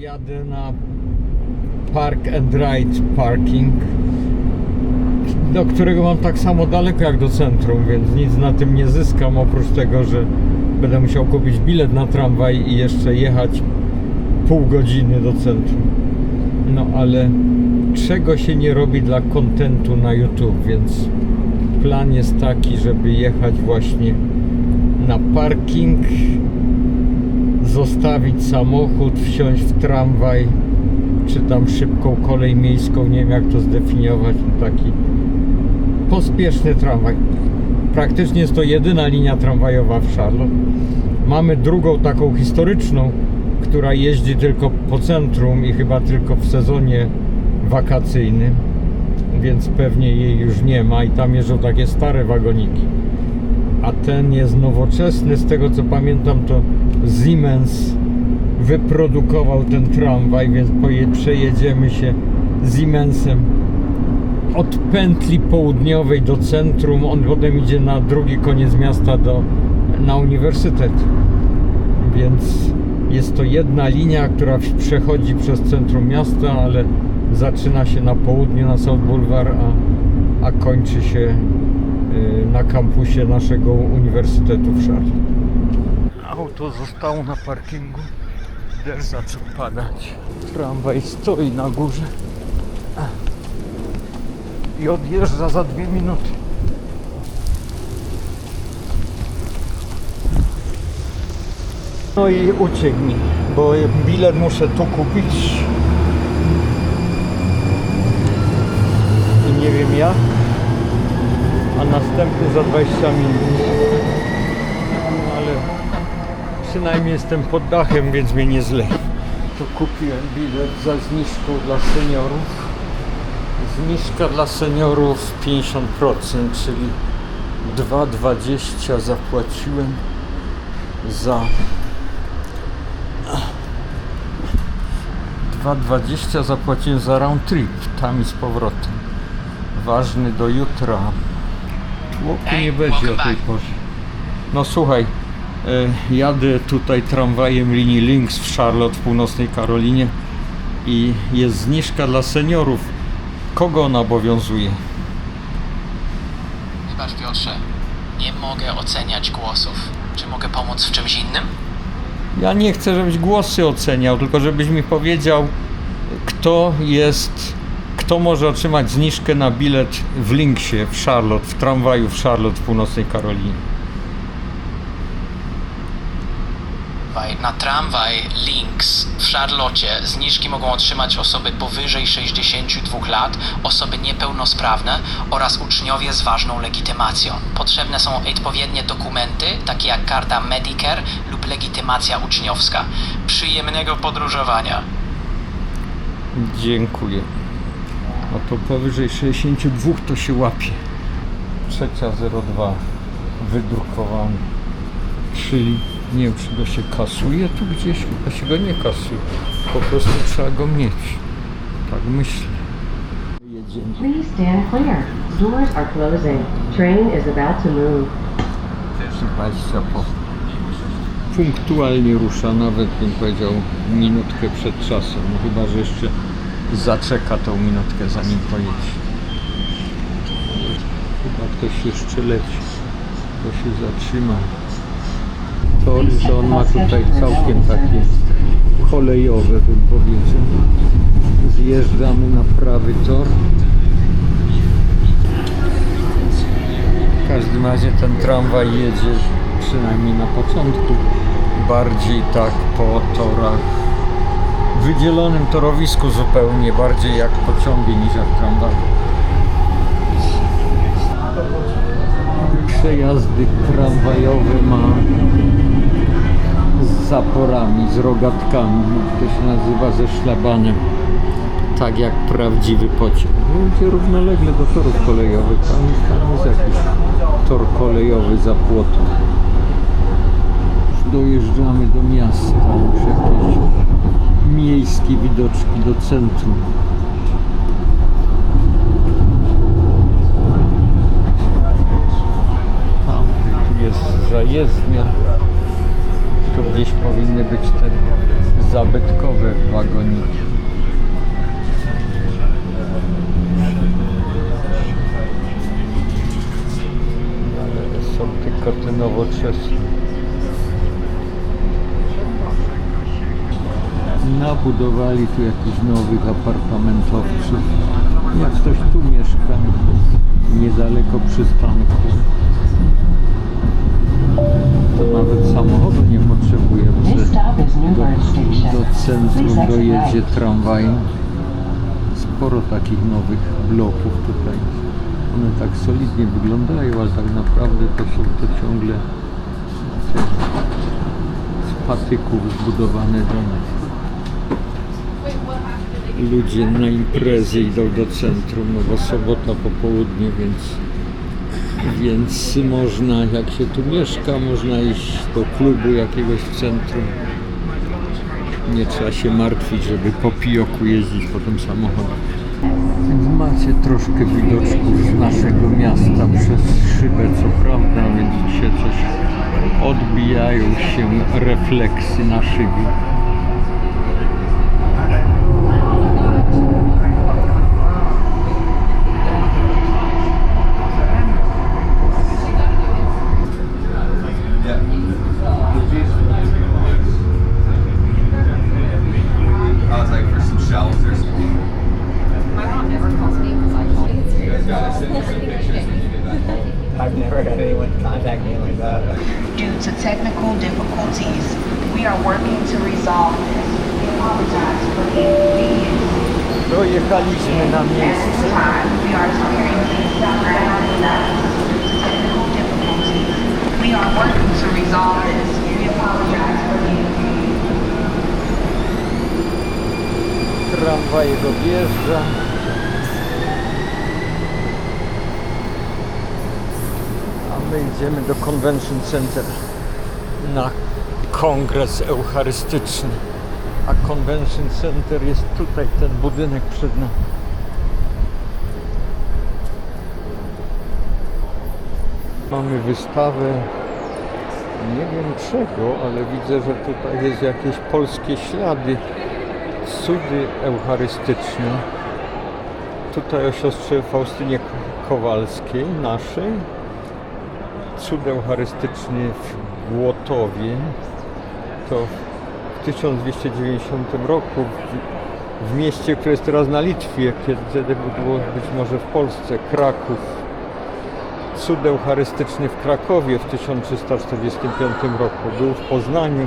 jadę na Park and Ride Parking, do którego mam tak samo daleko jak do centrum, więc nic na tym nie zyskam, oprócz tego, że będę musiał kupić bilet na tramwaj i jeszcze jechać pół godziny do centrum. No ale czego się nie robi dla kontentu na YouTube, więc plan jest taki, żeby jechać właśnie na parking, zostawić samochód, wsiąść w tramwaj, czy tam szybką kolej miejską, nie wiem jak to zdefiniować, no taki pospieszny tramwaj. Praktycznie jest to jedyna linia tramwajowa w Charlotte. Mamy drugą taką historyczną, która jeździ tylko po centrum i chyba tylko w sezonie wakacyjnym, więc pewnie jej już nie ma i tam jeżdżą takie stare wagoniki. A ten jest nowoczesny, z tego co pamiętam to Siemens wyprodukował ten tramwaj, więc przejedziemy się Siemensem od pętli południowej do centrum, on potem idzie na drugi koniec miasta do, na uniwersytet. Więc jest to jedna linia, która przechodzi przez centrum miasta, ale zaczyna się na południu na South Boulevard, a, a kończy się y, na kampusie naszego uniwersytetu w Charlotte. Auto zostało na parkingu. Deszcz zaczął padać. Tramwaj stoi na górze i odjeżdża za dwie minuty. No i uciekł mi, bo bilet muszę tu kupić. I nie wiem jak. A następny za 20 minut. Przynajmniej jestem pod dachem, więc mnie nie zle. To kupiłem bilet za zniżką dla seniorów. Zniżka dla seniorów 50%, czyli 2,20 zapłaciłem za 2,20 zapłaciłem za round trip, tam i z powrotem. Ważny do jutra. Tłoku nie będzie o tej porze. No słuchaj, jadę tutaj tramwajem linii Lynx w Charlotte w północnej Karolinie i jest zniżka dla seniorów. Kogo ona obowiązuje? Wybacz Piotrze, nie mogę oceniać głosów. Czy mogę pomóc w czymś innym? Ja nie chcę, żebyś głosy oceniał, tylko żebyś mi powiedział, kto jest, kto może otrzymać zniżkę na bilet w Linksie w Charlotte, w tramwaju w Charlotte w północnej Karolinie. Waj- Na tramwaj Lynx w Charlotte zniżki mogą otrzymać osoby powyżej 62 lat, osoby niepełnosprawne oraz uczniowie z ważną legitymacją. Potrzebne są odpowiednie dokumenty, takie jak karta Medicare lub legitymacja uczniowska. Przyjemnego podróżowania. Dziękuję. A to powyżej 62 to się łapie. Trzecia 02 wydrukowany. Czyli nie wiem, czy go się kasuje tu gdzieś, chyba się go nie kasuje. Po prostu trzeba go mieć. Tak myślę. Jedziemy. Please stand clear. Doors are closing. Train is about to move. 20 po. Punktualnie rusza, nawet bym powiedział minutkę przed czasem. No chyba, że jeszcze zaczeka tą minutkę zanim pojedzie. Chyba ktoś jeszcze leci. To się zatrzyma. Tor, że on ma tutaj całkiem takie kolejowe, bym powiedział. Zjeżdżamy na prawy tor. W każdym razie ten tramwaj jedzie przynajmniej na początku bardziej tak po torach wydzielonym torowisku zupełnie bardziej jak pociągi niż jak tramwaj. Przejazdy tramwajowe ma zaporami, z rogatkami. To się nazywa ze szlabanem. Tak jak prawdziwy pociąg. Będzie równolegle do torów kolejowych. Tam, tam jest jakiś tor kolejowy za płotą. Już dojeżdżamy do miasta. Już jakieś miejskie widoczki do centrum. Tam jest zajezdnia. Gdzieś powinny być te zabytkowe wagoniki. Ale są tylko te nowoczesne. Nabudowali tu jakichś nowych apartamentowców. Jak ktoś tu mieszka, niedaleko przystanku, to nawet samochodu nie potrzebuje, bo This se stop is Newburgh Station. do centrum dojedzie right. tramwaj. Sporo takich nowych bloków tutaj. One tak solidnie wyglądają, ale tak naprawdę to są to ciągle z patyków zbudowane domy. Ludzie na imprezy idą do centrum, no bo sobota popołudnie, więc więc można, jak się tu mieszka, można iść do klubu jakiegoś w centrum. Nie trzeba się martwić, żeby po pijoku jeździć po tym samochodzie. Macie troszkę widoczków z naszego miasta przez szybę, co prawda, widzicie, coś odbijają się refleksy na. We are working to resolve this. We apologize for the inconvenience. Na At this time, we are experiencing some technical difficulties. We are working to resolve this. We apologize for the inconvenience. Tramwaj dojeżdża. A my idziemy do Convention Center na kongres eucharystyczny. A Convention Center jest tutaj, ten budynek przed nami. Mamy wystawę nie wiem czego, ale widzę, że tutaj jest jakieś polskie ślady cudy eucharystyczne. Tutaj o siostrze Faustynie Kowalskiej, naszej. Cud eucharystyczny w Głotowie. To w 1290 roku w, w mieście, które jest teraz na Litwie, kiedy było być może w Polsce, Kraków. Cud eucharystyczny w Krakowie w 1345 roku. Był w Poznaniu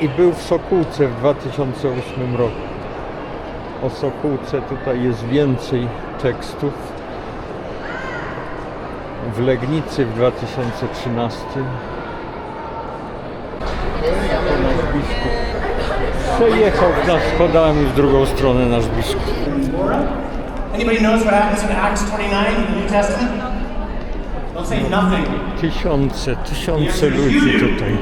i był w Sokółce w 2008 roku. O Sokółce tutaj jest więcej tekstów. W Legnicy w 2013. To nasz biskup. Przejechał nas schodami w drugą stronę nasz biskup. Anybody knows what happens in Acts 29 in the New Testament? Don't say nothing. Tysiące, tysiące ludzi tutaj.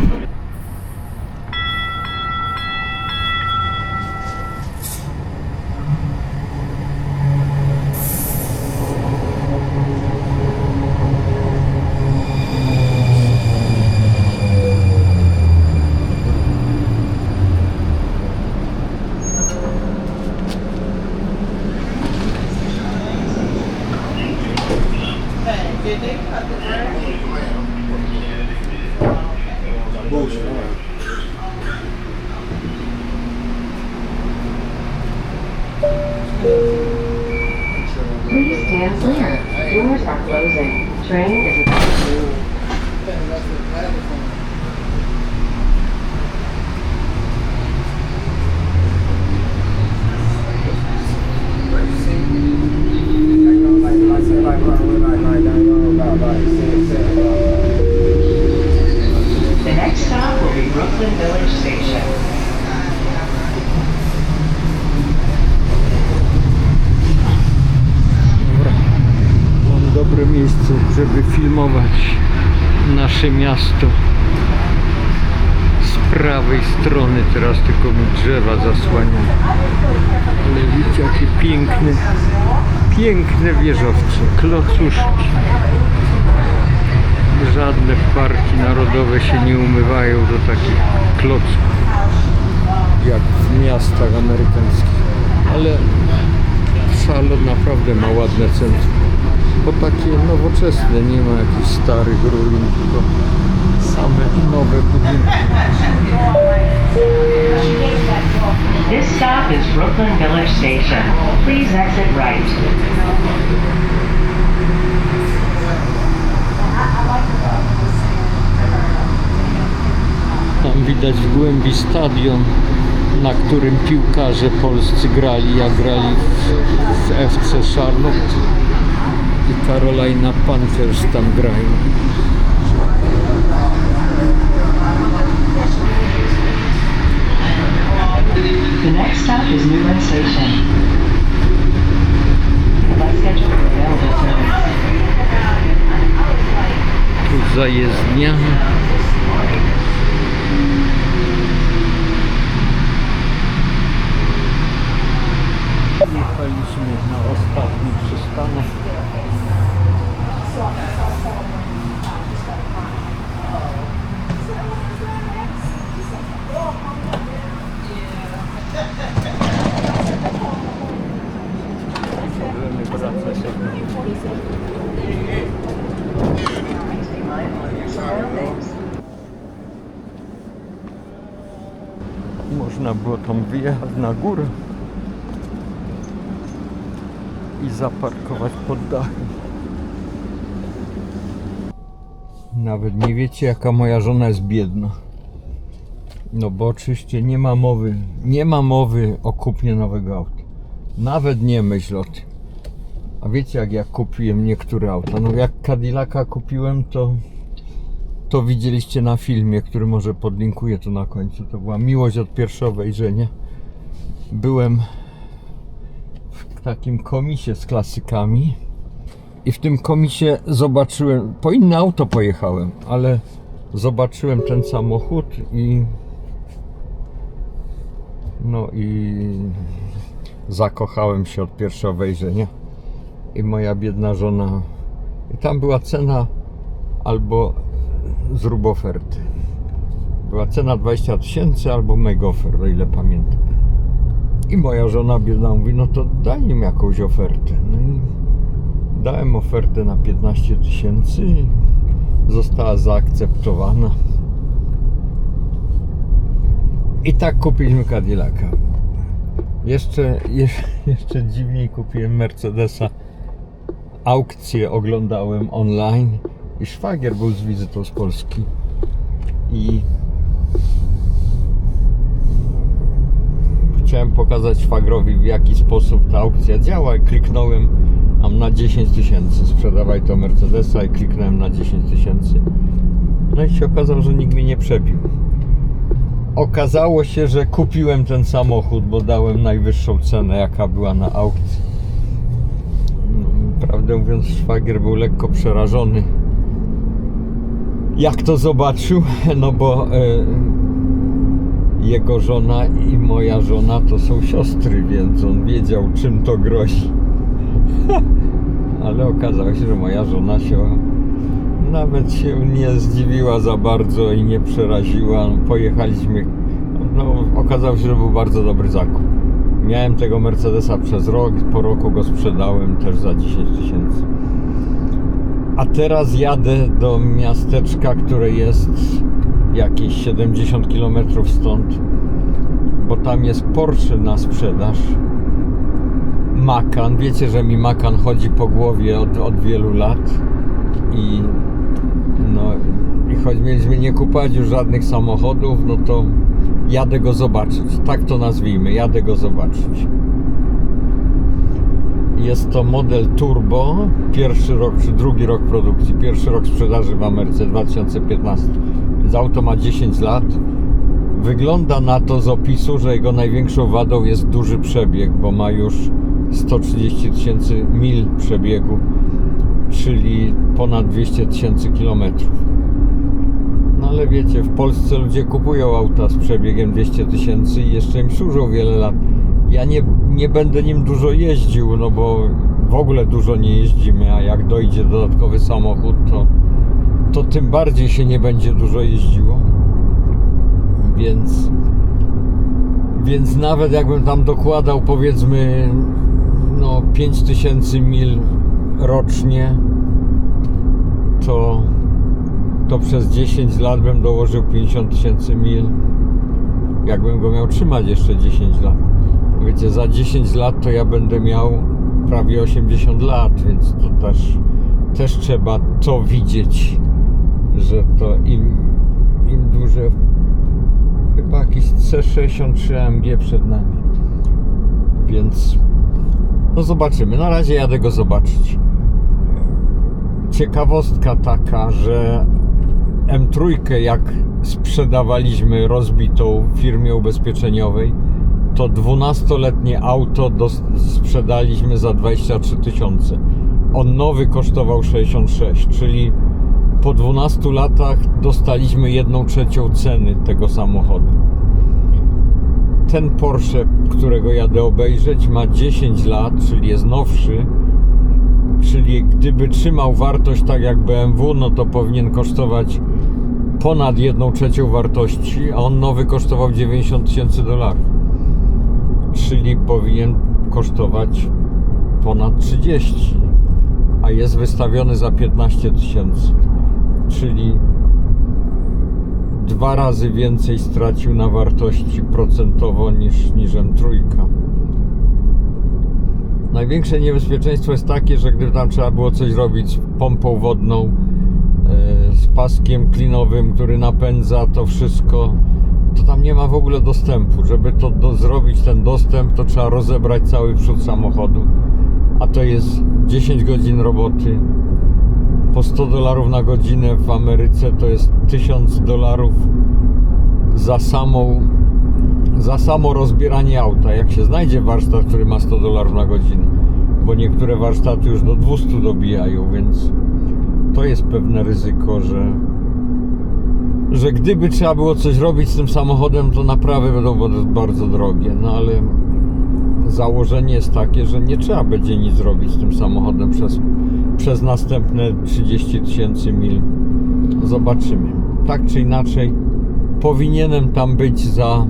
Nasze miasto. Z prawej strony teraz tylko mi drzewa zasłaniają. Ale widzicie jakie piękne, piękne wieżowce, klocuszki. Żadne parki narodowe się nie umywają do takich klocków. jak w miastach amerykańskich. Ale Charlotte naprawdę ma ładne centrum. Bo takie nowoczesne, nie ma jakichś starych ruin, tylko same nowe budynki. This stop is Brooklyn Village Station. Please exit right. Tam widać w głębi stadion, na którym piłkarze polscy grali, jak grali w, w FC Charlotte i Carolina Panthers tam grają. The next stop is Newland Station. Tu zajezdnia. Jechaliśmy na ostatni przystanek. Możemy wracać od Można było tam wyjechać na górę i zaparkować pod dachem. Nawet nie wiecie, jaka moja żona jest biedna. No bo oczywiście nie ma mowy, nie ma mowy o kupnie nowego auta. Nawet nie myśl o tym. A wiecie, jak ja kupiłem niektóre auta? No jak Cadillaca kupiłem, to to widzieliście na filmie, który może podlinkuję tu na końcu. To była miłość od pierwszego wejrzenia. Byłem w takim komisie z klasykami i w tym komisie zobaczyłem, po inne auto pojechałem, ale zobaczyłem ten samochód i no i zakochałem się od pierwszego wejrzenia i moja biedna żona i tam była cena albo zrób oferty. Była cena 20 tysięcy albo mega ofert, o ile pamiętam. I moja żona biedna mówi, no to daj im jakąś ofertę. No i dałem ofertę na 15 tysięcy i została zaakceptowana. I tak kupiliśmy Cadillaca. Jeszcze, je, jeszcze dziwniej kupiłem Mercedesa. Aukcję oglądałem online i szwagier był z wizytą z Polski. I chciałem pokazać szwagrowi w jaki sposób ta aukcja działa. I kliknąłem tam na 10 tysięcy. Sprzedawaj to Mercedesa i kliknąłem na 10 tysięcy. No i się okazało, że nikt mnie nie przebił. Okazało się, że kupiłem ten samochód, bo dałem najwyższą cenę jaka była na aukcji. No, prawdę mówiąc szwagier był lekko przerażony jak to zobaczył, no bo e, jego żona i moja żona to są siostry, więc on wiedział czym to grozi. Ale okazało się, że moja żona się nawet się nie zdziwiła za bardzo i nie przeraziła. Pojechaliśmy. No, okazało się, że był bardzo dobry zakup. Miałem tego Mercedesa przez rok, po roku go sprzedałem też za 10 tysięcy. A teraz jadę do miasteczka, które jest jakieś 70 km stąd, bo tam jest Porsche na sprzedaż. Macan, wiecie, że mi Macan chodzi po głowie od, od wielu lat i no i choć mieliśmy nie kupować już żadnych samochodów, no to jadę go zobaczyć. Tak to nazwijmy, jadę go zobaczyć. Jest to model turbo, pierwszy rok czy drugi rok produkcji, pierwszy rok sprzedaży w Ameryce 2015. Więc auto ma 10 lat. Wygląda na to z opisu, że jego największą wadą jest duży przebieg, bo ma już 130 tysięcy mil przebiegu, czyli ponad 200 tysięcy kilometrów. No ale wiecie, w Polsce ludzie kupują auta z przebiegiem 200 tysięcy i jeszcze im służą wiele lat. Ja nie, nie będę nim dużo jeździł, no bo w ogóle dużo nie jeździmy, a jak dojdzie dodatkowy samochód, to, to tym bardziej się nie będzie dużo jeździło. Więc Więc nawet jakbym tam dokładał powiedzmy no 5000 mil rocznie, to, to przez 10 lat bym dołożył 50 tysięcy mil. Jakbym go miał trzymać jeszcze 10 lat. Wiecie, za 10 lat to ja będę miał prawie 80 lat, więc to też, też trzeba to widzieć, że to im, im dłużej chyba jakiś C63 AMG przed nami. Więc no zobaczymy. Na razie jadę go zobaczyć. Ciekawostka taka, że M3 jak sprzedawaliśmy rozbitą firmie ubezpieczeniowej, to 12-letnie auto sprzedaliśmy za 23 tysiące. On nowy kosztował 66, czyli po 12 latach dostaliśmy jedną trzecią ceny tego samochodu. Ten Porsche, którego jadę obejrzeć, ma 10 lat, czyli jest nowszy. Czyli gdyby trzymał wartość tak jak BMW, no to powinien kosztować ponad jedną trzecią wartości, a on nowy kosztował 90 tysięcy dolarów. Czyli powinien kosztować ponad 30, a jest wystawiony za 15 tysięcy. Czyli dwa razy więcej stracił na wartości procentowo niż, niż M3. Największe niebezpieczeństwo jest takie, że gdyby tam trzeba było coś robić z pompą wodną, e, z paskiem klinowym, który napędza to wszystko, to tam nie ma w ogóle dostępu. Żeby to do, zrobić ten dostęp, to trzeba rozebrać cały przód samochodu. A to jest 10 godzin roboty. Po 100 dolarów na godzinę w Ameryce to jest 1000 dolarów za samą za samo rozbieranie auta. Jak się znajdzie warsztat, który ma 100 dolarów na godzinę, bo niektóre warsztaty już do 200 dobijają, więc to jest pewne ryzyko, że że gdyby trzeba było coś robić z tym samochodem, to naprawy będą bardzo drogie. No ale założenie jest takie, że nie trzeba będzie nic robić z tym samochodem przez, przez następne 30 tysięcy mil. Zobaczymy. Tak czy inaczej, powinienem tam być za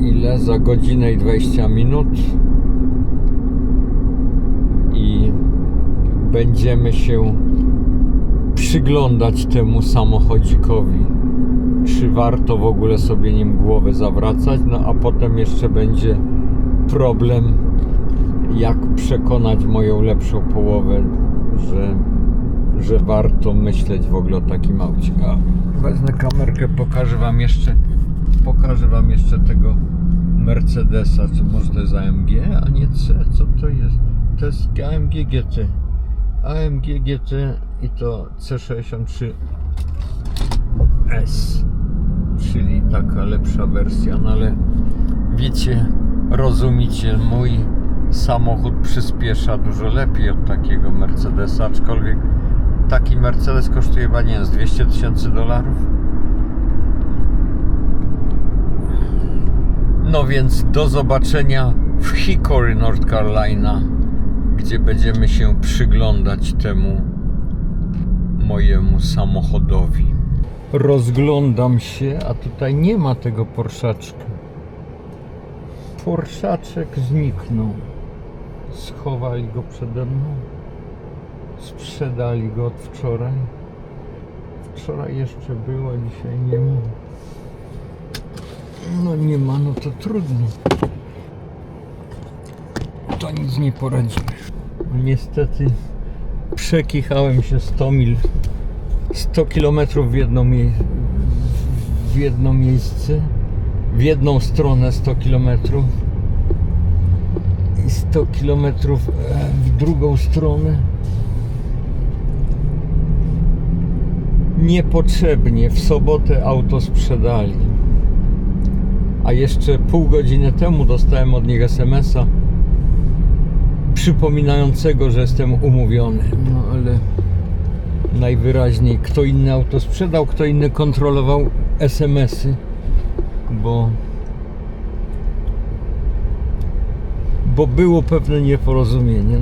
ile? Za godzinę i 20 minut. I będziemy się przyglądać temu samochodzikowi. Czy warto w ogóle sobie nim głowę zawracać? No a potem jeszcze będzie problem, jak przekonać moją lepszą połowę, że, że warto myśleć w ogóle o takim aucie. A, wezmę kamerkę, pokażę wam jeszcze pokażę wam jeszcze tego Mercedesa, czy może to jest AMG, a nie C, co to jest? To jest AMG GT. AMG GT i to C63 S, czyli taka lepsza wersja, no ale wiecie, rozumicie, mój samochód przyspiesza dużo lepiej od takiego Mercedesa, aczkolwiek taki Mercedes kosztuje chyba nie z 200 tysięcy dolarów. No więc do zobaczenia w Hickory, North Carolina, gdzie będziemy się przyglądać temu mojemu samochodowi. Rozglądam się, a tutaj nie ma tego Porszaczka. Porszaczek zniknął. Schowali go przede mną. Sprzedali go od wczoraj. Wczoraj jeszcze było, dzisiaj nie ma. No nie ma, no to trudno. To nic nie poradzimy. Niestety przekichałem się 100 mil, 100 kilometrów w jedno, mie- w jedno miejsce, w jedną stronę 100 kilometrów i 100 kilometrów e, w drugą stronę. Niepotrzebnie w sobotę auto sprzedali. A jeszcze pół godziny temu dostałem od nich SMS-a przypominającego, że jestem umówiony. No ale najwyraźniej kto inny auto sprzedał, kto inny kontrolował SMS-y, bo bo było pewne nieporozumienie. No